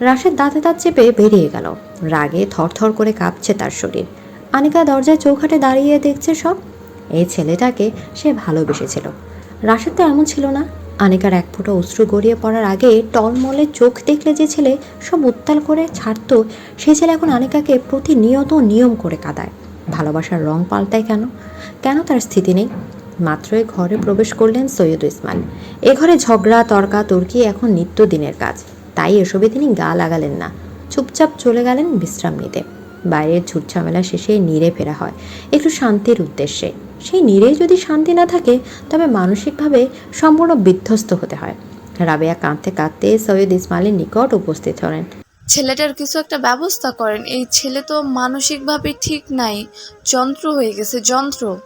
রাশেদ দাঁতে দাঁত চেপে বেরিয়ে গেল। রাগে থরথর করে কাঁপছে তার শরীর। আনিকা দরজায় চৌখাটে দাঁড়িয়ে দেখছে সব। এই ছেলেটাকে সে ভালোবেসেছিল। রাশেদ তো এমন ছিল না। আনিকার এক ফোঁটা অশ্রু গড়িয়ে পড়ার আগে টলমলে চোখ দেখলে যে ছেলে সব উত্তাল করে ছাড়তো, সে ছেলে এখন আনিকাকে প্রতিনিয়ত নিয়ম করে কাঁদায়। ভালোবাসার রং পাল্টায় কেন? কেন তার স্থিতি নেই? মাত্রই ঘরে প্রবেশ করলেন সৈয়দ ইসমাইল। এ ঘরে ঝগড়া, তর্কা, তর্কি এখন নিত্যদিনের কাজ। তাই এসবে তিনি গা লাগালেন না। চুপচাপ চলে গেলেন বিশ্রাম নিতে। বাইরের ঝুটঝামেলা শেষে নীরে ফেরা হয় একটু শান্তির উদ্দেশ্যে। সেই নীরে যদি শান্তি না থাকে তবে মানসিকভাবে সম্পূর্ণ বিধ্বস্ত হতে হয়। রাবেয়া কাঁদতে কাঁদতে সৈয়দ ইসমাইলের নিকট উপস্থিত হলেন। ছেলেটার কিছু একটা ব্যবস্থা করেন। এই ছেলে তো মানসিকভাবে ঠিক নাই। যন্ত্র হয়ে গেছে যন্ত্র।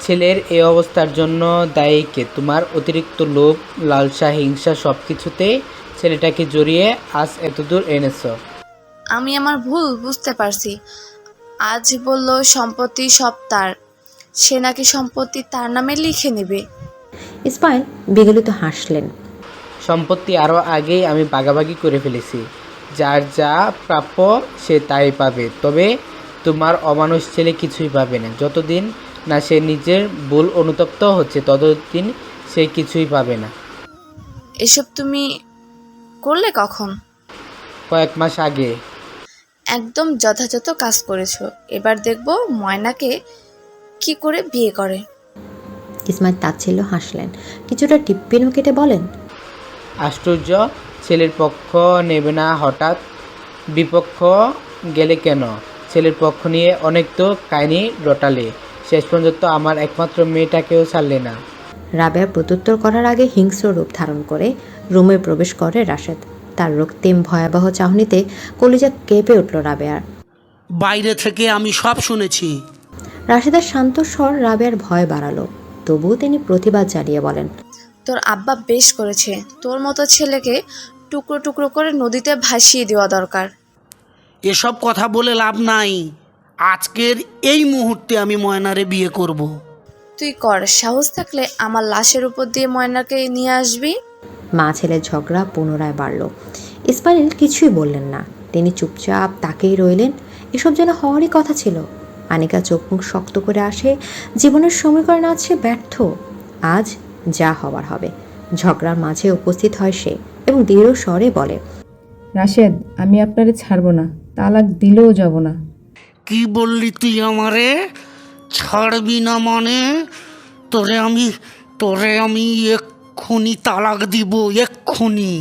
ছেলের এই অবস্থার জন্য দায়ী কে? তোমার অতিরিক্ত লোভ লালসা হিংসা সব কিছুতে ছেলেটাকে জড়িয়ে আজ এতদূর এনেছ। আমি আমার ভুল বুঝতে পারছি। আজ বলল সম্পত্তি সব তার। সে নাকি সম্পত্তি তার নামে লিখে নেবে। ইসমাইল বিগলিত হাসলেন। সম্পত্তি আরও আগেই আমি ভাগাভাগি করে ফেলেছি। যার যা প্রাপ্য সে তাই পাবে। তবে তোমার অমানুষ ছেলে কিছুই পাবে না। যতদিন না সে নিজের ভুল অনুতপ্ত হচ্ছে ততদিন সে কিছুই পাবে না। এসব তুমি করলে কখন? কয়েক মাস আগে। একদম যথাযথ কাজ করেছ। এবার দেখব ময়নাকে কি করে বিয়ে করে। ইসমাইল তাচ্ছিল্য হাসলেন। কিছুটা টিপ্পিনও কেটে বলেন আশ্চর্য ছেলের পক্ষ নেবে না হঠাৎ। বিপক্ষ গেলে কেন? ছেলের পক্ষ নিয়ে অনেক তো কাহিনি রটালে। শেষ পর্যন্ত আমার একমাত্র মেয়েটাকেও ছাড়লে না। রাবেয়া প্রত্যুত্তর করার আগে হিংস্র রূপ ধারণ করে রুমে প্রবেশ করে রাশেদ। তার রক্তিম ভয়াবহ চাহনিতে কলিজা কেঁপে উঠল রাবেয়ার। বাইরে থেকে আমি সব শুনেছি। রাশেদের শান্ত স্বর রাবেয়ার ভয় বাড়ালো। তবুও তিনি প্রতিবাদ জানিয়ে বলেন তোর আব্বা বেশ করেছে। তোর মতো ছেলেকে টুকরো টুকরো করে নদীতে ভাসিয়ে দেওয়া দরকার। এসব কথা বলে লাভ নাই। আজকের এই মুহূর্তে আমি ময়নারে বিয়ে করব। তুই কর সাহস থাকলে আমার লাশের উপর দিয়ে ময়নাকে নিয়ে আসবি। মা ছেলের ঝগড়া পুনরায় বাড়ল। ইসমাইল কিছুই বললেন না। তিনি চুপচাপ তাকেই রইলেন। এসব যেন হওয়ারই কথা ছিল। আনিকা চোখ মুখ শক্ত করে আসে। জীবনের সমীকরণ আছে ব্যর্থ। আজ যা হবার হবে। ঝগড়ার মাঝে উপস্থিত হয় সে এবং দৃঢ় স্বরে বলে রাশেদ আমি আপনারে ছাড়বো না। তালাক দিলেও যাব না। কি বললি তুই আমারে? ছাড়বি না মানে? তোরে আমি তোরে আমি এক্ষুনি তালাক দিব এক্ষুনি।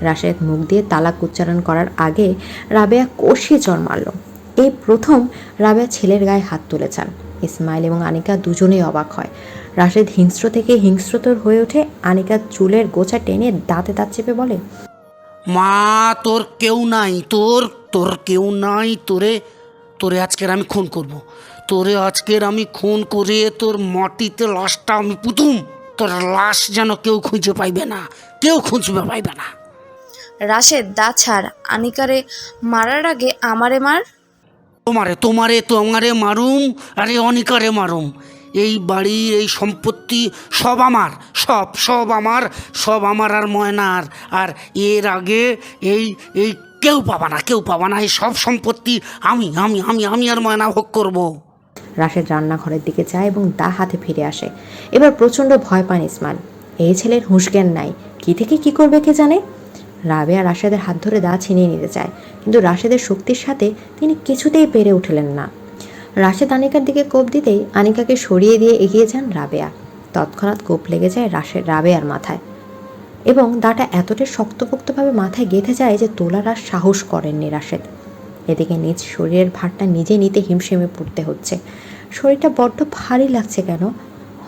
রাশেদ মুখ দিয়ে তালাক উচ্চারণ করার আগে রাবেয়া কষিয়ে চর মারল। এই প্রথম রাবেয়া ছেলের গায়ে হাত তুলেছেন। ইসমাইল এবং আনিকা দুজনেই অবাক হয়। রাশেদ হিংস্র থেকে হিংস্রতর হয়ে ওঠে আনিকার চুলের গোছা টেনে দাঁতে দাঁত চেপে বলে মা তোর কেউ নাই তোর তোর কেউ নাই তোরে তোরে আজকের আমি খুন করব। তোরে আজকের আমি খুন করে তোর মাটিতে লাশটা আমি পুতুম। তোর লাশ যেন কেউ খুঁজে পাইবে না কেউ খুঁজবে পাইবে না। রাশেদ দা ছাড়। আনিকারে মারার আগে আমারে মার। তোমারে তোমারে তোমারে মারুম আরে অনিকারে মারুম। এই বাড়ি এই সম্পত্তি সব আমার সব সব আমার সব আমার আর ময়নার আর এর আগে এই এই কেউ পাবা না কেউ পাবা না এই সব সম্পত্তি আমি আমি আমি আমি আর ময়না ভোগ করব। রাশেদ রান্নাঘরের দিকে যায় এবং দা হাতে ফিরে আসে। এবার প্রচণ্ড ভয় পান ইসমাইল। এই ছেলের হুঁশ জ্ঞান নাই। কি থেকে কি করবে কে জানে? রাবেয়া রাশেদের হাত ধরে দা ছিনিয়ে নিতে চায়, কিন্তু রাশেদের শক্তির সাথে তিনি কিছুতেই পেরে উঠলেন না। রাশেদ আনিকার দিকে কোপ দিতেই আনিকাকে সরিয়ে দিয়ে এগিয়ে যান রাবেয়া। তৎক্ষণাৎ কোপ লেগে যায় রাশের রাবেয়ার মাথায়। এবং দাটা এতটাই শক্তপোক্তভাবে মাথায় গেঁথে যায় যে তোলার আর সাহস করেননি রাশেদ। এদিকে নিজ শরীরের ভারটা নিজে নিতে হিমশিমে পড়তে হচ্ছে। শরীরটা বড্ড ভারী লাগছে কেন?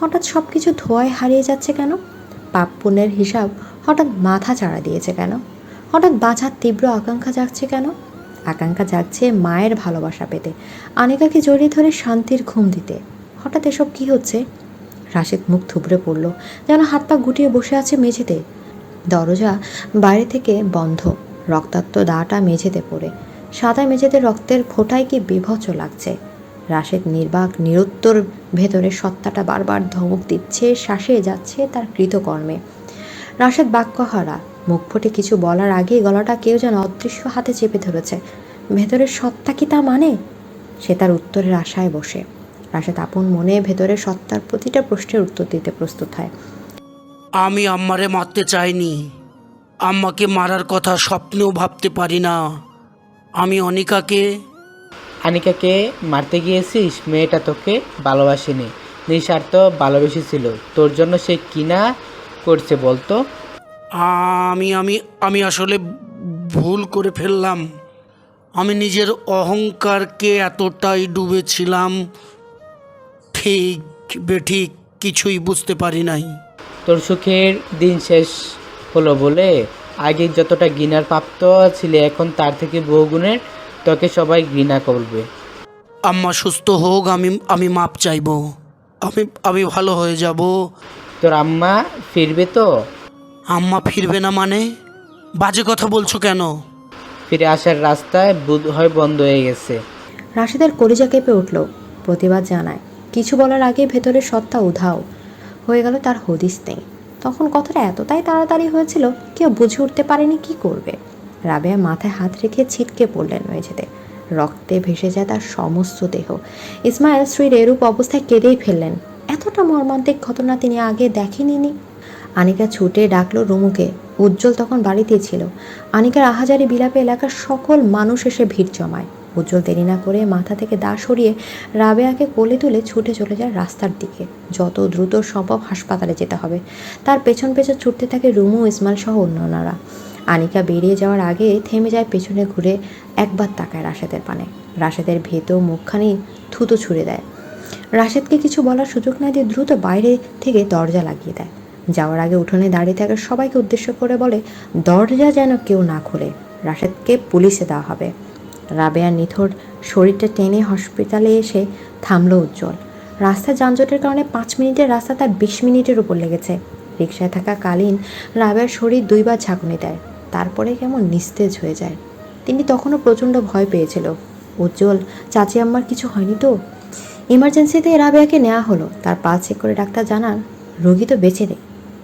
হঠাৎ সব কিছু ধোয়ায় হারিয়ে যাচ্ছে কেন? পাপ হিসাব হঠাৎ মাথা চাড়া দিয়েছে কেন? হঠাৎ বাঁচার তীব্র আকাঙ্ক্ষা জাগছে কেন? আকাঙ্ক্ষা জাগছে মায়ের ভালোবাসা পেতে, আনিকাকে জড়িয়ে ধরে শান্তির ঘুম দিতে। হঠাৎ এসব কি হচ্ছে? রাশেদ মুখ থুবড়ে পড়ল, যেন হাত পা গুটিয়ে বসে আছে মেঝেতে। দরজা বাইরে থেকে বন্ধ, রক্তাক্ত দাটা মেঝেতে পড়ে। সাদা মেঝেতে রক্তের ফোঁটায় কি বিভৎস লাগছে। রাশেদ নির্বাক, নিরুত্তর ভেতরে সত্তাটা বারবার ধমক দিচ্ছে, শ্বাসে যাচ্ছে তার কৃতকর্মে। রাশেদ বাক্যহারা, মুখ ফুটে কিছু বলার আগেই গলাটা কেউ যেন অদৃশ্য হাতে চেপে ধরেছে। ভেতরের সত্তা কি তা মানে? সে তার উত্তরের আশায় বসে। রাশেদ আপন মনে ভেতরের সত্তার প্রতিটা প্রশ্নের উত্তর দিতে প্রস্তুত হয়। আমি আম্মারে মারতে চাইনি। আম্মাকে মারার কথা স্বপ্নেও ভাবতে পারি না। আমি অনিকাকে। আনিকাকে মারতে গিয়েছিস? মেয়েটা তোকে ভালোবাসেনি। নিঃস্বার্থ ভালোবেসেছিল তোর জন্য সে কিনা করছে বলতো? আমি আমি আমি আসলে ভুল করে ফেললাম। আমি নিজের অহংকারকে এতটাই ডুবেছিলাম। ঠিক বেঠিক কিছুই বুঝতে পারি নাই। তোর সুখের দিন শেষ হলো বলে আগে যতটা ঘৃণার প্রাপ্ত ছিল এখন তার থেকে বহুগুণের তোকে সবাই ঘৃণা করবে। আম্মা সুস্থ হোক আমি আমি মাপ চাইব। আমি আমি ভালো হয়ে যাব। তোর আম্মা ফিরবে তো? আম্মা ফিরবে না মানে? বাজে কথা বলছো কেন? ফিরে আসার রাস্তায় বুধ হয় বন্ধ হয়ে গেছে। রাশেদের কলিজা কেঁপে উঠল প্রতিবাদ জানায়। কিছু বলার আগে ভেতরের সত্তা উধাও। হয়ে গেল তার হদিস নেই। তখন কথাটা এতটাই তাড়াতাড়ি হয়েছিল, কেউ বুঝে উঠতে পারেনি কি করবে। রাবেয়া মাথায় হাত রেখে ছিটকে পড়লেন মেঝেতে। রক্তে ভেসে যায় তার সমস্ত দেহ। ইসমাইল স্ত্রীর এরূপ অবস্থায় কেঁদেই ফেললেন। এতটা মর্মান্তিক ঘটনা তিনি আগে দেখেনি আনিকা ছুটে ডাকলো রুমুকে। উজ্জ্বল তখন বাড়িতেই ছিল। আনিকার আহাজারি বিলাপে এলাকার সকল মানুষ এসে ভিড় জমায়। উজ্জ্বল দেরি না করে মাথা থেকে দা সরিয়ে রাবেয়াকে কোলে তুলে ছুটে চলে যায় রাস্তার দিকে। যত দ্রুত সম্ভব হাসপাতালে যেতে হবে। তার পেছন পেছন ছুটতে থাকে রুমু, ইসমাইল সহ অন্যরা আনিকা বেরিয়ে যাওয়ার আগে থেমে যায় পেছনে ঘুরে একবার তাকায় রাশেদের পানে। রাশেদের ভেতর মুখখানি থুতো ছুঁড়ে দেয়। রাশেদকে কিছু বলার সুযোগ না দিয়ে দ্রুত বাইরে থেকে দরজা লাগিয়ে দেয়। যাওয়ার আগে উঠোনে দাঁড়িয়ে থাকা সবাইকে উদ্দেশ্য করে বলে, দরজা যেন কেউ না খোলে। রাশেদকে পুলিশে দেওয়া হবে। রাবেয়ার নিথর শরীরটা টেনে হসপিটালে এসে থামল উজ্জ্বল। রাস্তা যানজটের কারণে পাঁচ মিনিটের রাস্তা তার বিশ মিনিটের উপর লেগেছে। রিক্সায় থাকা কালীন রাবেয়ার শরীর দুইবার ঝাঁকুনি দেয়, তারপরে কেমন নিস্তেজ হয়ে যায়। তিনি তখনও প্রচণ্ড ভয় পেয়েছিল। উজ্জ্বল, চাচি আম্মার কিছু হয়নি তো? ইমার্জেন্সিতে রাবেয়াকে নেওয়া হলো। তার পা চেক করে ডাক্তার জানান, রোগী তো বেঁচে নেই।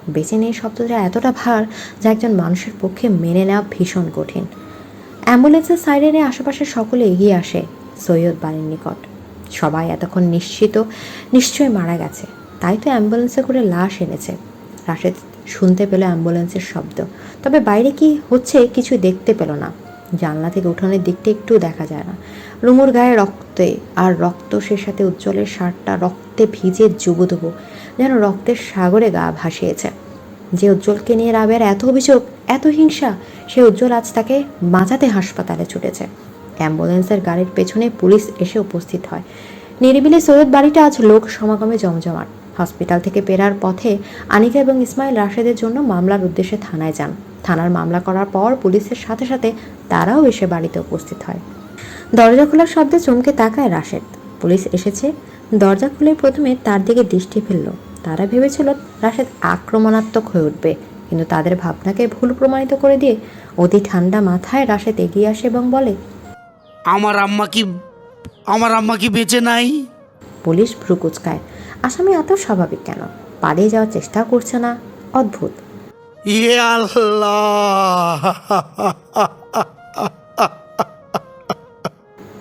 বেঁচে নেই শব্দটা এতটা ভার যা একজন মানুষের পক্ষে মেনে নেওয়া ভীষণ কঠিন। অ্যাম্বুলেন্সের সাইডে আশেপাশে সকলে এগিয়ে আসে সৈয়দ বাড়ির নিকট। সবাই এতক্ষণ নিশ্চিত, নিশ্চয়ই মারা গেছে। তাই তো অ্যাম্বুলেন্সে করে লাশ এনেছে। রাশেদ শুনতে পেল অ্যাম্বুলেন্সের শব্দ। তবে বাইরে কি হচ্ছে কিছু দেখতে পেল না। জানলা থেকে উঠোনের দিকটা একটু দেখা যায় না। রুমুর গায়ে রক্তে আর রক্ত সে সাথে উজ্জ্বলের শার্টটা রক্তে ভিজে জুবুদুবু যেন রক্তের সাগরে গা ভাসিয়েছে। যে উজ্জ্বলকে নিয়ে রাবের এত অভিযোগ, এত হিংসা, সে উজ্জ্বল আজ তাকে বাঁচাতে হাসপাতালে ছুটেছে। অ্যাম্বুলেন্সের গাড়ির পেছনে পুলিশ এসে উপস্থিত হয়। নিরিবিলি সৈয়দ বাড়িটা আজ লোক সমাগমে জমজমাট। হসপিটাল থেকে ফেরার পথে আনিকা এবং ইসমাইল রাশেদের জন্য মামলার উদ্দেশ্যে থানায় যান। থানার মামলা করার পর পুলিশের সাথে সাথে তারাও এসে বাড়িতে উপস্থিত হয়। দরজা খোলার শব্দে চমকে তাকায় রাশেদ। পুলিশ এসেছে। দরজা খুলে প্রথমে তার দিকে দৃষ্টি ফেলল। তারা ভেবেছিল রাশেদ আক্রমণাত্মক হয়ে উঠবে কিন্তু তাদের ভাবনাকে ভুল প্রমাণিত করে দিয়ে অতি ঠান্ডা মাথায় রাশেদ এগিয়ে আসে এবং বলে আমার আম্মা কি আমার আম্মা কি বেঁচে নাই? পুলিশ ভ্রু কুচকায় আসামি এত স্বাভাবিক কেন? পালিয়ে যাওয়ার চেষ্টা করছে না অদ্ভুত। ইয়ে আল্লাহ!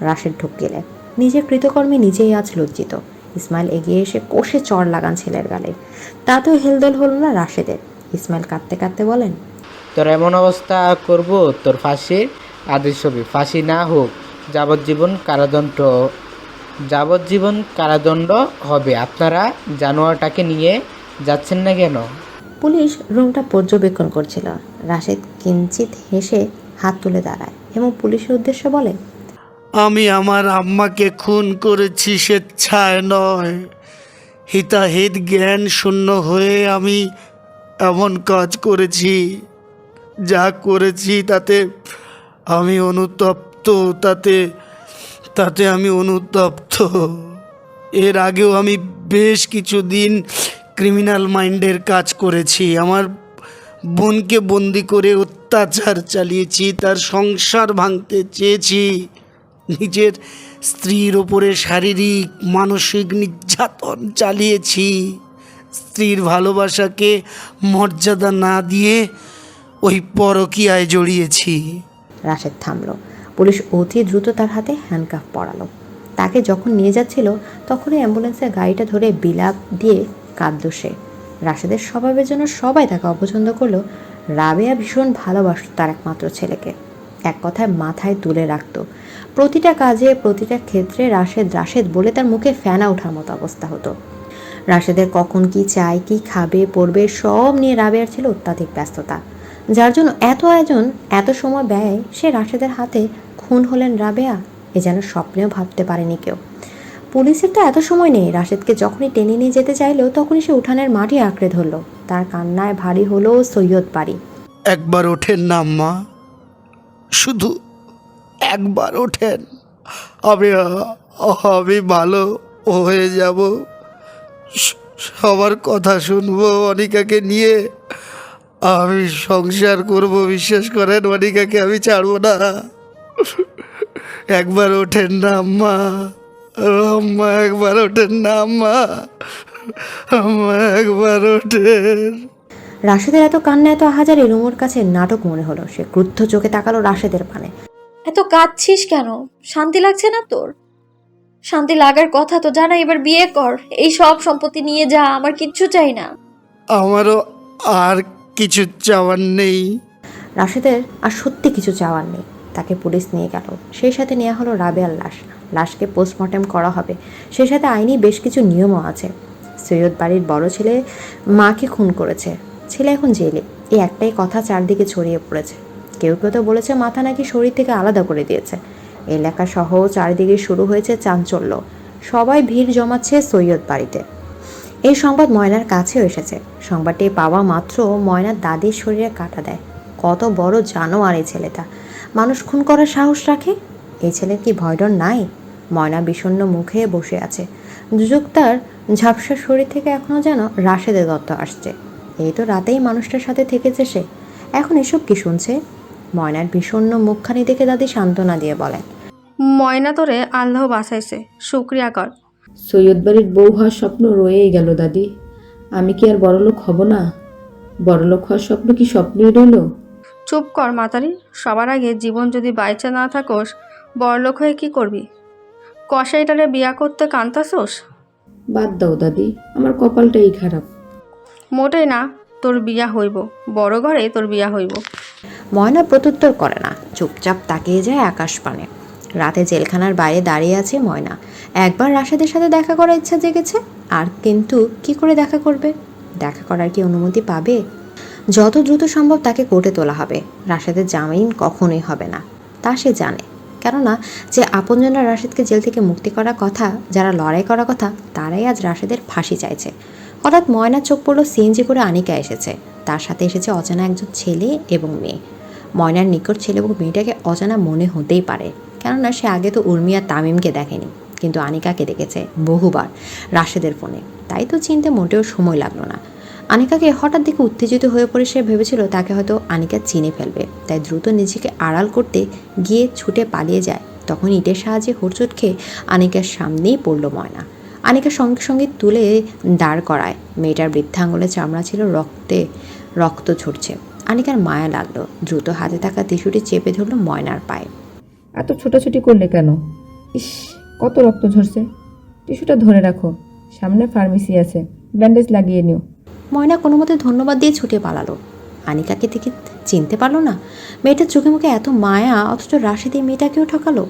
রাশেদ ঢুকিলে নিজের কৃতকর্মে নিজেই আজ লজ্জিত। ইসমাইল এগিয়ে এসে কষে চড় লাগান ছেলের গালে। তাতেও হেলদোল হলো না রাশেদের। ইসমাইল কাঁদতে কাঁদতে বলেন তোর এমন অবস্থা করব তোর ফাঁসির আদেশ হবে ফাঁসি না হোক যাবজ্জীবন কারাদণ্ড যাবজ্জীবন কারাদণ্ড হবে। আপনারা জানোয়ারটাকে নিয়ে যাচ্ছেন না কেন? পুলিশ রুমটা পর্যবেক্ষণ করছিল। রাশেদ কিঞ্চিত হেসে হাত তুলে দাঁড়ায় এবং পুলিশের উদ্দেশ্যে বলে আমি আমার আম্মাকে খুন করেছি, স্বেচ্ছায় নয়। হিতাহিত জ্ঞান শূন্য হয়ে আমি এমন কাজ করেছি, যা করেছি তাতে আমি অনুতপ্ত, তাতে তাতে আমি অনুতপ্ত। এর আগেও আমি বেশ কিছুদিন ক্রিমিনাল মাইন্ডের কাজ করেছি। আমার বোনকে বন্দি করে অত্যাচার চালিয়েছি, তার সংসার ভাঙতে চেয়েছি। নিজের স্ত্রীর ওপরে শারীরিক, মানসিক নির্যাতন চালিয়েছি। স্ত্রীর ভালোবাসাকে মর্যাদা না দিয়ে ওই পরকীয়ায় জড়িয়েছি। রাশেদ থামল। পুলিশ অতি দ্রুত তার হাতে হ্যান্ডকাফ পরালো। তাকে যখন নিয়ে যাচ্ছিল, তখনই অ্যাম্বুলেন্সের গাড়িটা ধরে বিলাপ দিয়ে কাঁদল সে। রাশেদের স্বভাবের জন্য সবাই তাকে অপছন্দ করল। রাবেয়া ভীষণ ভালোবাসত তার একমাত্র ছেলেকে। এক কথায় মাথায় তুলে রাখতো। প্রতিটা কাজে, প্রতিটা ক্ষেত্রে রাশেদ রাশেদ বলে তার মুখে ফেনা ওঠার মতো অবস্থা হতো। রাশেদের কখন কি চাই কি খাবে, পড়বে, সব নিয়ে রাবেয়ার ছিল অত্যাধিক ব্যস্ততা। যার জন্য এত আয়োজন, এত সময় ব্যয়, সে রাশেদের হাতে খুন হলেন রাবেয়া, এ যেন স্বপ্নেও ভাবতে পারেনি কেউ। পুলিশের তো এত সময় নেই, রাশেদকে যখনই টেনে নিয়ে যেতে চাইলো, তখনই সে উঠানের মাটি আঁকড়ে ধরলো। তার কান্নায় ভারী হলো সৈয়দ বাড়ি একবার ওঠেন না আম্মা শুধু একবার ওঠেন। আমি আমি ভালো হয়ে যাব। সবার কথা শুনব অনিকাকে নিয়ে। আমি সংসার করব, বিশ্বাস করেন অনিকাকে আমি ছাড়বো না। একবার ওঠেন না আম্মা। আম্মা, একবার ওঠেন না আম্মা। আম্মা, একবার ওঠেন। রাশেদের এত কান্না, এত আহাজারি, রুমুর কাছে নাটক মনে হলো। সে ক্রুদ্ধ চোখে তাকালো রাশেদের পানে। এত কাঁদছিস কেন? শান্তি লাগছে না তোর? শান্তি লাগার কথা তো জানা এবার বিয়ে কর। এই সব সম্পত্তি নিয়ে যা আমার কিচ্ছু চাই না। আমারও আর কিছু চাওয়ার নেই। রাশেদের আর সত্যি কিছু চাওয়ার নেই। তাকে পুলিশ নিয়ে গেল। সেই সাথে নেওয়া হলো রাবেয়ার লাশ। লাশকে পোস্টমর্টেম করা হবে। সেই সাথে আইনি বেশ কিছু নিয়মও আছে। সৈয়দ বাড়ির বড় ছেলে মাকে খুন করেছে। ছেলে এখন জেলে। এই একটাই কথা চারদিকে ছড়িয়ে পড়েছে। কেউ কেউ তো বলেছে মাথা নাকি শরীর থেকে আলাদা করে দিয়েছে। এলাকা সহ চারিদিকে শুরু হয়েছে চাঞ্চল্য। সবাই ভিড় জমাচ্ছে সৈয়দ বাড়িতে। এই সংবাদ ময়নার কাছেও এসেছে। সংবাদটি পাওয়া মাত্র ময়নার দাদির শরীরে কাটা দেয়। কত বড় জানোয়ার এই ছেলেটা। মানুষ খুন করার সাহস রাখে? এই ছেলের কি ভয়ডর নাই? ময়না বিষণ্ণ মুখে বসে আছে। দুযোগ তার ঝাপসা শরীর থেকে এখনও যেন রাশেদের দত্ত আসছে। এই তো রাতেই মানুষটার সাথে থেকেছে সে। এখন এসব কি শুনছে? ময়নার বিষণ্ণ মুখখানি দেখে দাদি সান্ত্বনা দিয়ে বলেন ময়না তোরে আল্লাহ বাঁচাইছে শুক্রিয়া কর। সৈয়দ বাড়ির বউ হওয়ার স্বপ্ন রয়েই গেল দাদি। আমি কি আর বড়লোক হব না? বড়লোক হওয়ার স্বপ্ন কি স্বপ্নই রইল? চুপ কর মাতারি সবার আগে জীবন যদি বাইচা না থাকোস বড়লোক হয়ে কি করবি? কষাইটারে বিয়া করতে কান্তাসোস বাদ দাও দাদি আমার কপালটাই খারাপ। মোটেই না তোর বিয়া হইব বড় ঘরে তোর বিয়া হইব। ময়না প্রত্যুত্তর করে না। চুপচাপ তাকিয়ে যায় আকাশ পানে। রাতে জেলখানার বাইরে দাঁড়িয়ে আছে ময়না। একবার রাশেদের সাথে দেখা করার ইচ্ছা জেগেছে, আর কিন্তু কি করে দেখা করবে? দেখা করার কি অনুমতি পাবে? যত দ্রুত সম্ভব তাকে কোর্টে তোলা হবে। রাশেদের জামিন কখনোই হবে না। তা সে জানে। কেননা, যে আপনজনরা রাশেদকে জেল থেকে মুক্তি করার কথা, যারা লড়াই করার কথা, তারাই আজ রাশেদের ফাঁসি চাইছে। হঠাৎ ময়নার চোখ পড়ল সিএনজি করে আনিকা এসেছে। তার সাথে এসেছে অজানা একজন ছেলে এবং মেয়ে। ময়নার নিকট ছেলে এবং মেয়েটাকে অজানা মনে হতেই পারে, কেননা সে আগে তো উর্মিয়া তামিমকে দেখেনি, কিন্তু আনিকাকে দেখেছে বহুবার রাশেদের ফোনে। তাই তো চিনতে মোটেও সময় লাগল না। আনিকাকে হঠাৎ দেখে উত্তেজিত হয়ে পড়ে সে ভেবেছিল তাকে হয়তো আনিকা চিনে ফেলবে। তাই দ্রুত নিজেকে আড়াল করতে গিয়ে ছুটে পালিয়ে যায়। তখন ইটের সাহায্যে হোঁচট খেয়ে আনিকার সামনেই পড়ল ময়না। আনিকা সঙ্গে সঙ্গে তুলে দাঁড় করায়। মেয়েটার বৃদ্ধাঙ্গুলে চামড়া ছিল রক্তে রক্ত ঝরছে। আনিকার মায়া লাগল। দ্রুত হাতে থাকা টিস্যুটি চেপে ধরলো ময়নার পায়ে। এত ছোটাছুটি করলে কেন? ইস কত রক্ত ঝরছে। টিস্যুটা ধরে রাখো। সামনে ফার্মেসি আছে। ব্যান্ডেজ লাগিয়ে নিও। ময়না কোনো মতে ধন্যবাদ দিয়ে ছুটে পালালো। আনিকাকে থেকে চিনতে পারল না। মেয়েটার চোখে মুখে এত মায়া অথচ রাশি দিয়ে মেয়েটাকেও ঠকালো।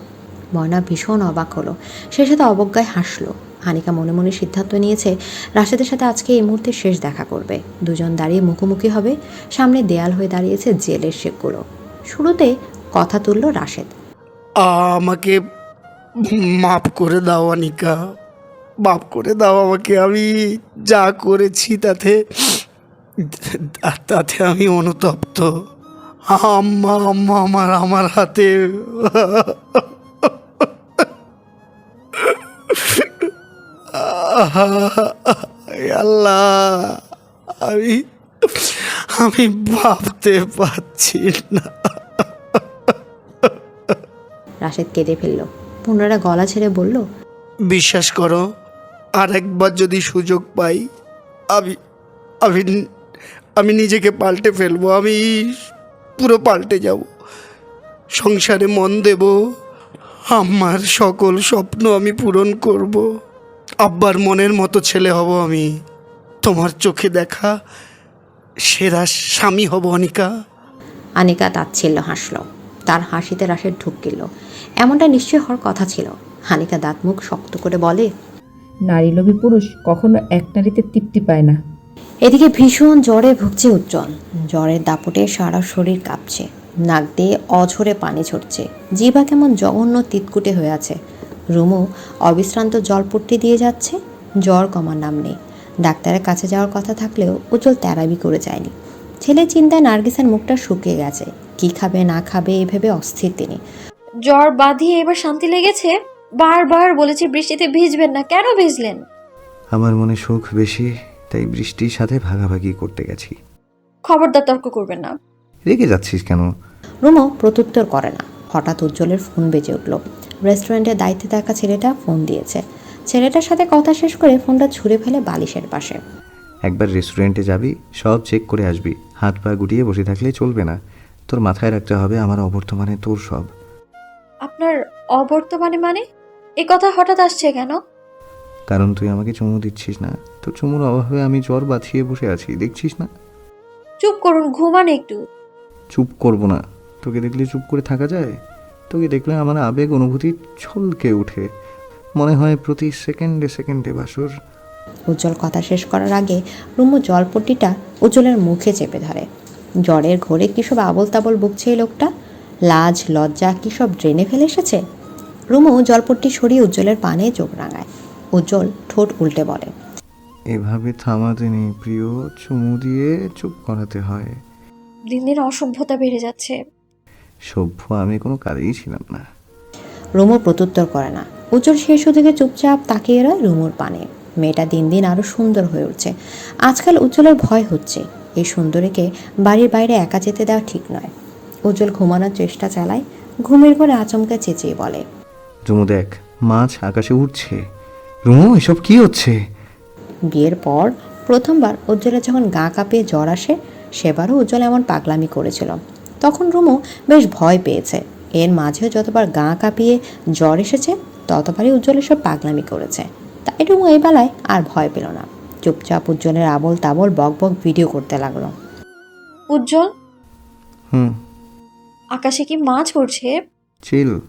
ময়না ভীষণ অবাক হলো। সে সাথে অবজ্ঞায় হাসলো। আনিকা মনে মনে সিদ্ধান্ত নিয়েছে, রাশেদের সাথে আজকে এই মুহূর্তে শেষ দেখা করবে। দুজন দাঁড়িয়ে মুখোমুখি হবে, সামনে দেয়াল হয়ে দাঁড়িয়েছে জেলের শেকগুলো শুরুতে কথা তুলল রাশেদ। আমাকে মাফ করে দাও অনিকা মাফ করে দাও আমাকে, আমি যা করেছি তাতে তাতে আমি অনুতপ্ত। আম্মা আম্মা, আমার আমার হাতে। আল্লাহ আমি আমি ভাবতে পারছি না। রাশেদ কেঁদে ফেলল। পুনরায় গলা ছেড়ে বলল বিশ্বাস করো আর একবার যদি সুযোগ পাই আমি আমি আমি নিজেকে পাল্টে ফেলব আমি পুরো পাল্টে যাব। সংসারে মন দেব আমার সকল স্বপ্ন আমি পূরণ করব। আব্বার মনের মতো ছেলে হব আমি। তোমার চোখে দেখা সেরা স্বামী হব অনিকা। আনিকা তাচ্ছিল্য হাসল। তার হাসিতে রাশের ঢুকিল এমনটা নিশ্চয় হওয়ার কথা ছিল। হানিকা দাঁত মুখ শক্ত করে বলে নারী নারীলোভী পুরুষ কখনো এক নারীতে তৃপ্তি পায় না। এদিকে ভীষণ জ্বরে ভুগছে উজ্জ্বল। জ্বরের দাপটে সারা শরীর কাঁপছে। নাক দিয়ে অঝরে পানি ঝরছে জিভা কেমন জঘন্য তিতকুটে হয়ে আছে। রুমু অবিশ্রান্ত জলপট্টি দিয়ে যাচ্ছে জ্বর কমার নাম নেই। ডাক্তারের কাছে যাওয়ার কথা থাকলেও উজ্জ্বল তেরাবি করে যায়নি। ছেলে চিন্তায় নার্গিসের মুখটা শুকিয়ে গেছে। কি খাবে না খাবে এ ভেবে অস্থির তিনি। জ্বর বাঁধিয়ে এবার শান্তি লেগেছে? বারবার বলেছি বৃষ্টিতে ভিজবেন না কেন ভিজলেন? আমার মনে সুখ বেশি তাই বৃষ্টির সাথে ভাগাভাগি করতে গেছি। খবরদার তর্ক করবেন না। রেগে যাচ্ছিস কেন? রুমো প্রত্যুত্তর করে না। হঠাৎ উজ্জ্বলের ফোন বেজে উঠল। রেস্টুরেন্টের দায়িত্বে থাকা ছেলেটা ফোন দিয়েছে। ছেলেটার সাথে কথা শেষ করে ফোনটা ছুঁড়ে ফেলে বালিশের পাশে। একবার রেস্টুরেন্টে যাবি সব চেক করে আসবি। হাত পা গুটিয়ে বসে থাকলে চলবে না। তোর মাথায় রাখতে হবে আমার অবর্তমানে তোর সব। আপনার অবর্তমানে মানে? এ কথা হঠাৎ আসছে কেন? কারণ তুই আমাকে চুমু দিচ্ছিস না। তোর চুমুর অভাবে আমি জ্বর বাঁচিয়ে বসে আছি দেখছিস না? চুপ করুন ঘুমান একটু। চুপ করব না। তোকে দেখলে চুপ করে থাকা যায়? তোকে দেখলে আমার আবেগ অনুভূতি ছলকে ওঠে মনে হয় প্রতি সেকেন্ডে সেকেন্ডে বাসুর। উজ্জ্বল কথা শেষ করার আগে রুমু জলপট্টিটা উজ্জ্বলের মুখে চেপে ধরে। জ্বরের ঘোরে কী সব আবল তাবল বকছে এই লোকটা? লাজ লজ্জা কী সব ড্রেনে ফেলে এসেছে? রুমু জলপট্টি সরিয়ে উজ্জ্বলের পানে চোখ রাঙায়। উজ্জ্বল ঠোঁট উল্টে বলে এভাবে থামাতে নেই প্রিয় চুমু দিয়ে চুপ করাতে হয়। দিন দিন অসভ্যতা বেড়ে যাচ্ছে। সভ্য আমি কোনো কাজেই ছিলাম না। রুমু প্রত্যুত্তর করে না। উজ্জ্বল শেষ থেকে চুপচাপ তাকিয়ে রয় রুমুর পানে। মেয়েটা দিন দিন আরও সুন্দর হয়ে উঠছে। আজকাল উজ্জ্বলের ভয় হচ্ছে। এই সুন্দরীকে বাড়ির বাইরে একা যেতে দেওয়া ঠিক নয়। উজ্জ্বল ঘুমানোর চেষ্টা চালায় ঘুমের ঘরে আচমকা চেঁচিয়ে বলে রুমু দেখ মাছ আকাশে উঠছে রুমু এসব কি হচ্ছে? বিয়ের পর প্রথমবার উজ্জ্বলের যখন গা কাঁপিয়ে জ্বর আসে সেবারও উজ্জ্বল এমন পাগলামি করেছিল। তখন রুমু বেশ ভয় পেয়েছে। এর মাঝেও যতবার গা কাঁপিয়ে জ্বর এসেছে ততবারই উজ্জ্বল এসব পাগলামি করেছে। তাই রুমু এই বেলায় আর ভয় পেল না। চুপচাপ উজ্জ্বলের আবল তাবল বক বক ভিডিও করতে লাগল। উজ্জ্বল? হুম। আকাশে কি মাছ উড়ছে? চিল।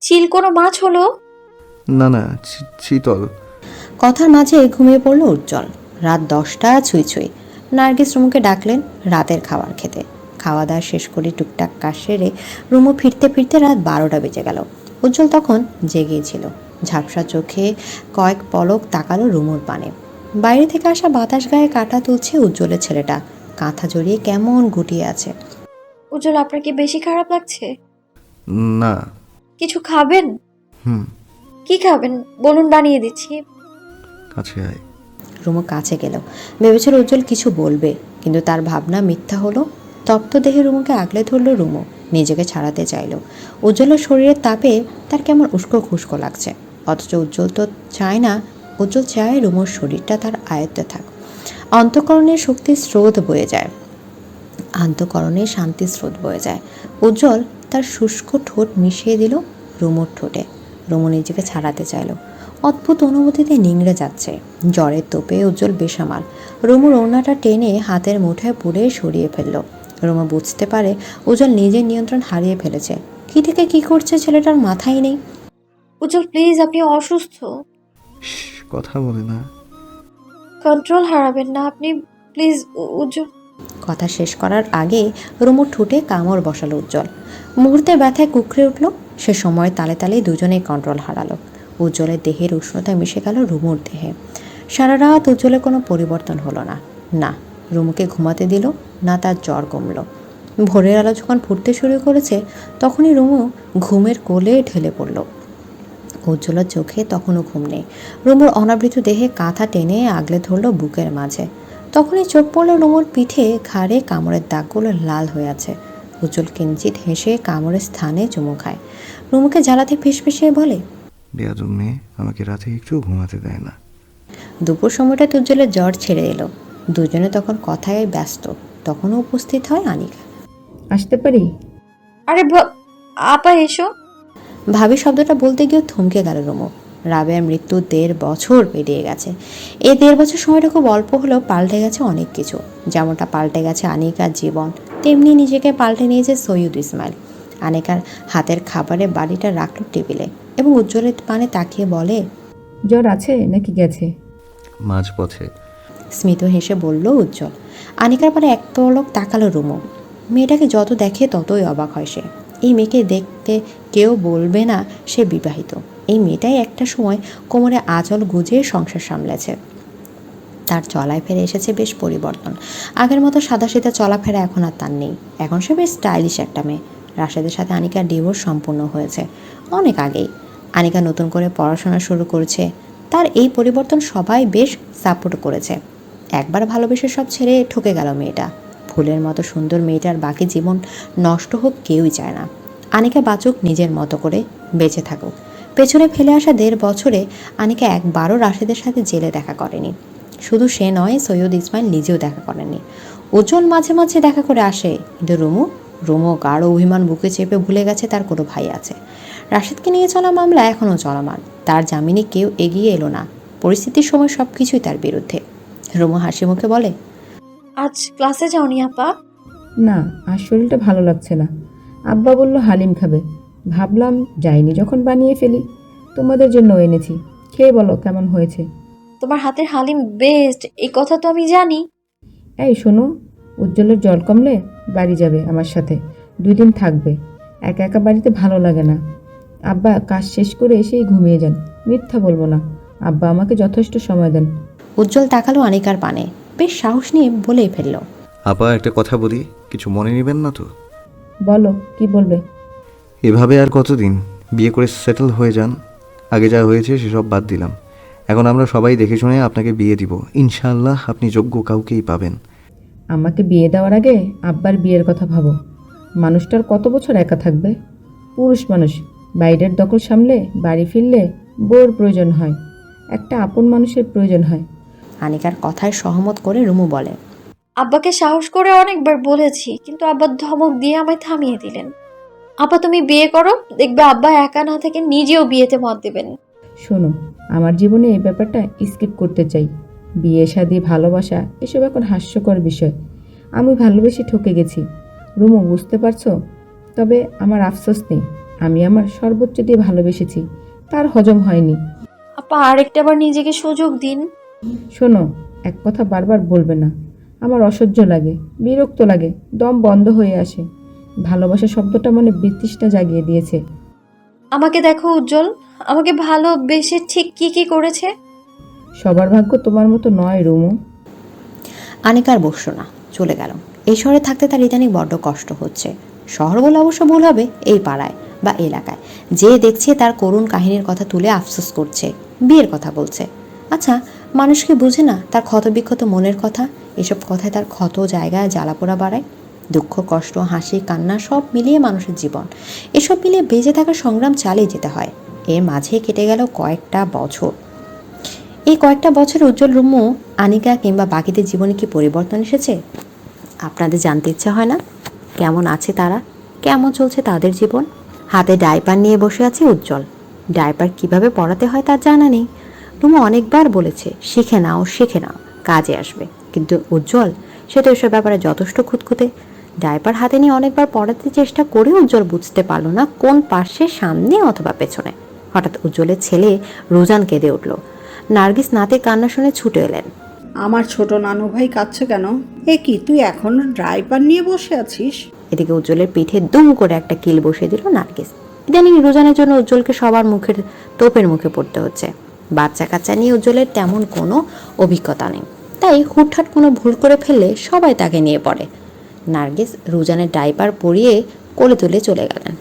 চিল কোনো মাছ হলো? না না শীতল কথার মাঝে ঘুমিয়ে পড়ল উজ্জ্বল। রাত দশটা ছুঁই ছুঁই। নার্গিস রুমুকে ডাকলেন রাতের খাবার খেতে। খাওয়া দাওয়া শেষ করে টুকটাক কাজ সেরে রুমু ফিরতে ফিরতে রাত বারোটা বেজে গেল। উজ্জ্বল তখন জেগেছিল। ঝাপসা চোখে কয়েক পলক তাকালো রুমুর পানে। বাইরে থেকে আসা বাতাস গায়ে কাটা তুলছে উজ্জ্বলের ছেলেটা। কাঁথা জড়িয়ে কেমন গুটিয়ে আছে। উজ্জ্বল আপনার কি বেশি খারাপ লাগছে? না। কিছু খাবেন? হুম। কি খাবেন? বলুন বানিয়ে দিচ্ছি। কাছে আয়। রুমু কাছে গেল। ভেবেছিল উজ্জ্বল কিছু বলবে কিন্তু তার ভাবনা মিথ্যা হলো। তপ্ত দেহে রুমুকে আগলে ধরল রুমু, নিজেকে ছাড়াতে চাইলো। উজ্জ্বলের শরীরের তাপে তার কেমন উস্কো খুস্কো লাগছে। অথচ উজ্জ্বল তো চায় না, উজ্জ্বল চায় রুমুর শরীরটা তার আয়ত্তে থাক। অন্তকরণের শক্তির স্রোত বয়ে যায়। আন্তকরণে শান্তির স্রোত বয়ে যায়। উজ্জ্বল তার শুষ্ক ঠোঁট মিশিয়ে দিল রুমুর ঠোঁটে। রুমু নিজেকে ছাড়াতে চাইল। অদ্ভুত অনুভূতিতে নিংড়ে যাচ্ছে। জ্বরের তোপে উজ্জ্বল বেসামাল। রুমুর ওড়নাটা টেনে হাতের মুঠোয় পুড়ে সরিয়ে ফেলল। রুমু বুঝতে পারে উজ্জ্বল নিজের নিয়ন্ত্রণ হারিয়ে ফেলেছে। কি থেকে কি করছে ছেলেটার মাথায় নেই। উজ্জ্বল প্লিজ আপনি অসুস্থ। কথা বলে না। কন্ট্রোল হারাবেন না আপনি প্লিজ উজ্জ্বল। কথা শেষ করার আগে রুমুর ঠোঁটে কামড় বসালো উজ্জ্বল। মুহূর্তে ব্যথায় কুকড়ে উঠল সে সময় তালে তালে দুজনেই কন্ট্রোল হারালো। উজ্জ্বলের দেহের উষ্ণতা মিশে গেল রুমুর দেহে। সারা রাত উজ্জ্বলের কোনো পরিবর্তন হলো না। না রুমুকে ঘুমাতে দিল না তার জ্বর কমল। ভোরের আলো যখন ফুটতে শুরু করেছে তখনই রুমু ঘুমের কোলে ঢেলে পড়ল। উজ্জ্বলার চোখে তখনও ঘুম নেই। রুমুর অনাবৃত দেহে কাঁথা টেনে আগলে ধরল বুকের মাঝে। তখনই চোখ পড়ল রুমুর পিঠে ঘাড়ে কামড়ের দাগগুলো লাল হয়ে আছে। উজ্জ্বল কিঞ্চিত হেসে কামড়ের স্থানে চুমু খায়। রুমুকে জ্বালাতে ফিসফিসিয়ে বলে বেয়াদব মেয়ে আমাকে রাতে একটু ঘুমাতে দেয় না। দুপুর সময়টা উজ্জ্বলের জ্বর ছেড়ে এলো। দুজনে তখন কথায় ব্যস্ত। তখনও উপস্থিত হয় আনিকা। আসতে পারি? আরে ভা- আপা এসো। ভাবি শব্দটা বলতে গিয়ে থমকে গেল রুমু। রাবেয়ার মৃত্যু দেড় বছর পেরিয়ে গেছে। এই দেড় বছর সময়টা খুব অল্প হলেও পাল্টে গেছে অনেক কিছু। যেমনটা পাল্টে গেছে আনিকার জীবন তেমনি নিজেকে পাল্টে নিয়েছে সৈয়দ ইসমাইল। আনিকার হাতের খাবারে বাড়িটা রাখল টেবিলে এবং উজ্জ্বলের পানে তাকিয়ে বলে জ্বর আছে নাকি গেছে? মাঝ পথে স্মিত হেসে বলল, উজ্জ্বল। আনিকার পরে এক পলক তাকালো রুমো। মেয়েটাকে যত দেখে ততই অবাক হয় সে। এই মেয়েকে দেখতে কেউ বলবে না সে বিবাহিত। এই মেয়েটাই একটা সময় কোমরে আঁচল গুজিয়ে সংসার সামলেছে। তার চলায় ফেরে এসেছে বেশ পরিবর্তন। আগের মতো সাদাসিধা চলাফেরা এখন আর তার নেই। এখন সে বেশ স্টাইলিশ একটা মেয়ে। রাশেদের সাথে আনিকার ডিভোর্স সম্পূর্ণ হয়েছে অনেক আগেই। আনিকা নতুন করে পড়াশোনা শুরু করেছে। তার এই পরিবর্তন সবাই বেশ সাপোর্ট করেছে। একবার ভালোবেসে সব ছেড়ে ঠকে গেল মেয়েটা। ফুলের মতো সুন্দর মেয়েটার বাকি জীবন নষ্ট হোক কেউই চায় না। আনিকা বাচুক নিজের মতো করে বেঁচে থাকুক। পেছনে ফেলে আসা দেড় বছরে আনিকা একবারও রাশেদের সাথে জেলে দেখা করেনি। শুধু সে নয়, সৈয়দ ইসমাইল নিজেও দেখা করেননি। উজ্জ্বল মাঝে মাঝে দেখা করে আসে, কিন্তু রুমু রুমু গাঢ় অভিমান বুকে চেপে ভুলে গেছে, তার কোনো ভাই আছে। রাশেদকে নিয়ে চলা মামলা এখনও চলমান। তার জামিনে কেউ এগিয়ে এলো না। পরিস্থিতির সময় সব কিছুই তার বিরুদ্ধে। রুমু হাসি মুখে বলে আজ ক্লাসে যাওনি আপা। না আর শরীরটা ভালো লাগছে না। আব্বা বলল হালিম খাবে। ভাবলাম যাইনি যখন বানিয়ে ফেলি। তোমাদের জন্য এনেছি। খেয়ে বলো কেমন হয়েছে? তোমার হাতের হালিম বেস্ট এই কথা তো আমি জানি। এই শোনো উজ্জ্বলের জল কমলে বাড়ি যাবে আমার সাথে। দুই দিন থাকবে। একা একা বাড়িতে ভালো লাগে না। আব্বা কাজ শেষ করে এসেই ঘুমিয়ে যান। মিথ্যা বলব না। আব্বা আমাকে যথেষ্ট সময় দেন। উজ্জ্বল তাকালো আনিকার পানে। বেশ সাহস নিয়ে বলেই ফেলল। আপা একটা কথা বলি কিছু মনে নেবেন না তো? বলো কি বলবে? এভাবে আর কতদিন? বিয়ে করে সেটেল হয়ে যান। আগে যা হয়েছে সেসব বাদ দিলাম। এখন আমরা সবাই দেখে শুনে আপনাকে বিয়ে দিব। ইনশাআল্লাহ আপনি যোগ্য কাউকেই পাবেন। আমাকে বিয়ে দেওয়ার আগে আব্বার বিয়ের কথা ভাবো। মানুষটার কত বছর একা থাকবে? পুরুষ মানুষ বাইরের দখল সামলে বাড়ি ফিরলে বোর প্রয়োজন হয়। একটা আপন মানুষের প্রয়োজন হয়। আনিকার কথায় সহমত করে রুমু বলে আব্বাকে সাহস করে অনেকবার বলেছি কিন্তু আব্বা ধমক দিয়ে আমায় থামিয়ে দিলেন। আপা তুমি বিয়ে করো দেখবে আব্বা একা না থেকে নিজেও বিয়েতে মত দেবেন। শোনো আমার জীবনে এই ব্যাপারটা স্কিপ করতে চাই। বিয়ে শাদি ভালোবাসা এসব এখন হাস্যকর বিষয়। আমি ভালোবেসে ঠকে গেছি। রুমু বুঝতে পারছ? তবে আমার আফসোস নেই। আমি আমার সর্বোচ্চ দিয়ে ভালোবেসেছি। তার হজম হয়নি। আপা আরেকটা বার নিজেকে সুযোগ দিন। শোনো এক কথা বারবার বলবে না। আমার অসহ্য লাগে বিরক্ত লাগে দম বন্ধ হয়ে আসে। ভালোবাসা শব্দটা মনে বিতৃষ্ণা জাগিয়ে দিয়েছে। আমাকে দেখো উজ্জ্বল। আমাকে ভালোবেসে ঠিক কি কি করেছে? সবার ভাগ্য তোমার মতো নয় রুমু। আনিকার বসল না চলে গেল। এই শহরে থাকতে তার ইদানিং বড্ড কষ্ট হচ্ছে। শহর বলে অবশ্য ভুল হবে এই পাড়ায় বা এলাকায়। যে দেখছে তার করুণ কাহিনীর কথা তুলে আফসোস করছে বিয়ের কথা বলছে। আচ্ছা মানুষকে বুঝে না তার ক্ষতবিক্ষত মনের কথা, এসব কথায় তার ক্ষত জায়গায় জ্বালাপোড়া বাড়ায়। দুঃখ, কষ্ট, হাসি, কান্না সব মিলিয়ে মানুষের জীবন। এসব মিলিয়ে বেঁচে থাকার সংগ্রাম চালিয়ে যেতে হয়। এর মাঝে কেটে গেল কয়েকটা বছর। এই কয়েকটা বছর উজ্জ্বল রুমু, আনিকা কিংবা বাকিদের জীবনে কি পরিবর্তন এসেছে? আপনাদের জানতে ইচ্ছা হয় না? কেমন আছে তারা? কেমন চলছে তাদের জীবন? হাতে ডাইপার নিয়ে বসে আছে উজ্জ্বল। ডাইপার কীভাবে পড়াতে হয় তার জানা নেই। রুমু অনেকবার বলেছে শিখে নাও শিখে নাও কাজে আসবে। কিন্তু উজ্জ্বল সে তো এসব ব্যাপারে যথেষ্ট খুঁতখুঁতে। ডাইপার হাতে নিয়ে অনেকবার পড়াতে চেষ্টা করে উজ্জ্বল বুঝতে পারল না কোন পাশে সামনে অথবা পেছনে। হঠাৎ উজ্জ্বলের ছেলে রোজান কেঁদে উঠল। নার্গিস নাতে কান্না শুনে ছুটে এলেন। আমার ছোট নানু ভাই কাঁদছে কেন? এ কি তুই এখনও ড্রাইভার নিয়ে বসে আছিস? এদিকে উজ্জ্বলের পিঠে দুম করে একটা কিল বসিয়ে দিল নার্গিস। ইদানিং রোজানের জন্য উজ্জ্বলকে সবার মুখের তোপের মুখে পড়তে হচ্ছে। বাচ্চা কাচ্চা নিয়ে উজ্জ্বলের তেমন কোনো অভিজ্ঞতা নেই। তাই হুটহাট কোনো ভুল করে ফেললে সবাই তাকে নিয়ে পড়ে। নার্গিস রুজানের ডাইপার পরিয়ে কোলে তুলে চলে গেলেন।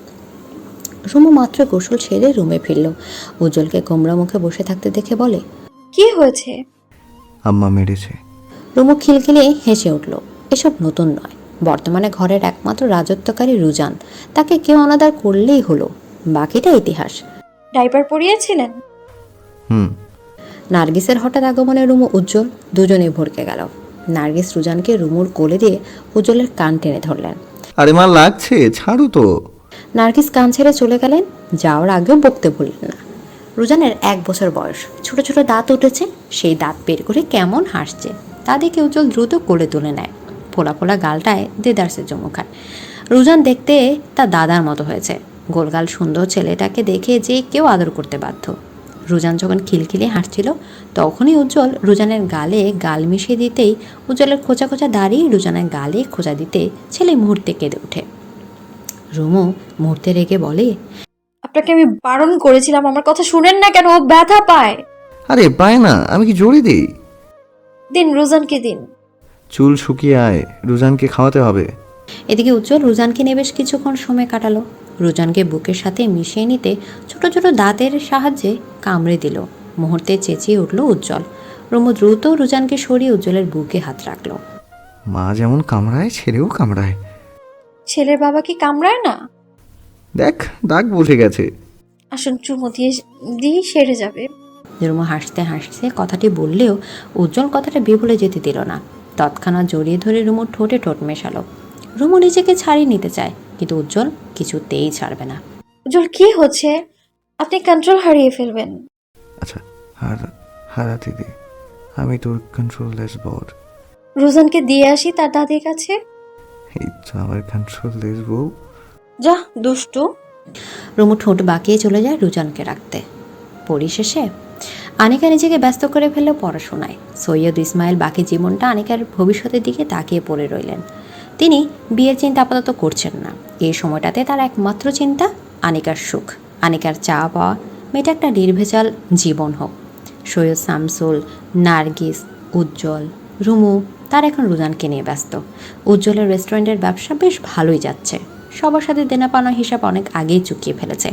রুমু মাত্র গোসল সেরে রুমে ফিরল। উজ্জ্বলকে গোমরা মুখে বসে থাকতে দেখে বলে কি হয়েছে? আম্মা মেরেছে। রুমু খিলখিলে হেসে উঠল এসব নতুন নয়। বর্তমানে ঘরের একমাত্র রাজত্বকারী রুজান। তাকে কেউ অনাদার করলেই হলো। বাকিটা ইতিহাস। ডাইপার পরিয়েছিলেন? হুম। নার্গিসের হঠাৎ আগমনে রুমু উজ্জ্বল দুজনে ভরকে গেল। নার্গিস রুজানকে রুমুর কোলে দিয়ে উজ্জ্বলের কান টেনে ধরলেন। আরে মা লাগছে ছাড়ো তো। নার্গিস কান ছেড়ে চলে গেলেন যাওয়ার আগেও বকতে ভুললেন না। রুজানের এক বছর বয়স ছোট ছোট দাঁত উঠেছে সেই দাঁত বের করে কেমন হাসছে তা দেখে উজ্জ্বল দ্রুত কোলে তুলে নেয়। ফোলা ফোলা গালটায় দেদারসে চুমু খায়। রুজান দেখতে তার দাদার মতো হয়েছে। গোলগাল সুন্দর ছেলেটাকে দেখে যে কেউ আদর করতে বাধ্য। রুজান যখন খিলখিলে হাঁটছিল তখনই উজ্জ্বল রুজানের গালে গাল মিশিয়ে দিতেই উজ্জ্বলের খোঁচা খোঁচা দাঁড়িয়ে রুজানের গালে খোঁচা দিতে ছেলে মুহূর্তে কেঁদে ওঠে। রুমু মুহূর্তে রেগে বলে আপনাকে আমি বারণ করেছিলাম আমার কথা শুনেন না কেন? ও ব্যথা পায়। আরে পায় না আমি কি জোরে দিই? দিন রোজানকে দিন। চুল শুকিয়ে আয় রুজানকে খাওয়াতে হবে। এদিকে উজ্জ্বল রুজানকে নিয়ে বেশ কিছুক্ষণ সময় কাটালো। রুজানকে বুকের সাথে মিশিয়ে নিতে ছোট ছোট দাঁতের সাহায্যে কামড়ে দিল। মুহূর্তে চেঁচিয়ে উঠল উজ্জ্বল। রুমু দ্রুত রুজানকে সরিয়ে উজ্জ্বলের বুকে হাত রাখল। মা যেমন কামড়ায় ছেলেও কামড়ায়। ছেলের বাবা কি কামড়ায় না? দেখ দাগ বসে গেছে। আসুন চুমো দিয়ে দিয়েই সেরে যাবে। রুমু হাসতে হাসতে কথাটি বললেও উজ্জ্বল কথাটা বিভুলে যেতে দিল না। তৎক্ষণাৎ জড়িয়ে ধরে রুমুর ঠোঁটে ঠোঁট মেশালো। রুমু নিজেকে ছাড়িয়ে নিতে চায়। কিন্তু উজ্জ্বল কিছুতেই ছাড়বে না। উজ্জ্বল কি হচ্ছে? আপনি কন্ট্রোল হারিয়ে ফেলবেন। আচ্ছা হার হারাতে দে আমি তোর কন্ট্রোললেস বর। রোজানকে দিয়ে আসি তার দাদির কাছে? এই তো আমার কন্ট্রোললেস বউ। যা দুষ্টু। রুমু ঠোঁট বাঁকিয়ে চলে যায় রুজানকে রাখতে। পরিশেষে আনিকা নিজেকে ব্যস্ত করে ফেলল পড়াশোনায়। সৈয়দ ইসমাইল বাকি জীবনটা আনিকার ভবিষ্যতের দিকে তাকিয়ে পড়ে রইলেন। তিনি বিয়ের চিন্তা আপাতত করছেন না। এই সময়টাতে তার একমাত্র চিন্তা আনিকার সুখ। আনিকার চা পাওয়া, মেয়েটা একটা নির্ভেজাল জীবন হোক। সৈয়দ শামসুল নার্গিস, উজ্জ্বল, রুমু, তার এখন রুজানকে নিয়ে ব্যস্ত। উজ্জ্বলের রেস্টুরেন্টের ব্যবসা বেশ ভালোই যাচ্ছে। সবার সাথে দেনা পাওনার হিসাব অনেক আগেই চুকিয়ে ফেলেছে।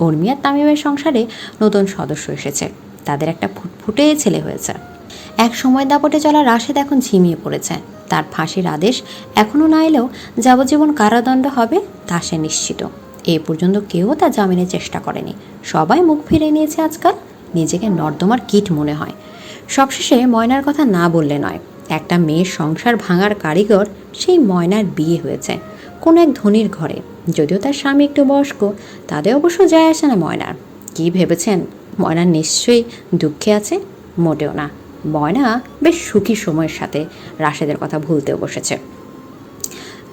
উর্মিয়ার তামিমের সংসারে নতুন সদস্য এসেছে। তাদের একটা ফুটফুটে ছেলে হয়েছে। এক সময় দাপটে চলা রাশেদ এখন ঝিমিয়ে পড়েছে। তার ফাঁসির আদেশ এখনও না এলেও যাবজ্জীবন কারাদণ্ড হবে তা সে নিশ্চিত। এ পর্যন্ত কেউ তা জামিনের চেষ্টা করেনি। সবাই মুখ ফিরে নিয়েছে আজকাল। নিজেকে নর্দমার কীট মনে হয়। সবশেষে ময়নার কথা না বললে নয়, একটা মেয়ের সংসার ভাঙার কারিগর সেই ময়নার বিয়ে হয়েছে। কোনো এক ধনির ঘরে। যদিও তার স্বামী একটু বয়স্ক, তাদের অবশ্য যায় আসে না ময়নার। কি ভেবেছেন? ময়না নিশ্চয়ই দুঃখে আছে? মোটেও না। ময়না বেশ সুখী সময়ের সাথে রাশেদের কথা ভুলতেও বসেছে।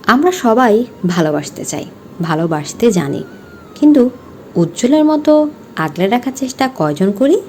আমরা সবাই ভালোবাসতে চাই, ভালোবাসতে জানি। কিন্তু উজ্জ্বলের মতো আগলে রাখার চেষ্টা কয়জন করি?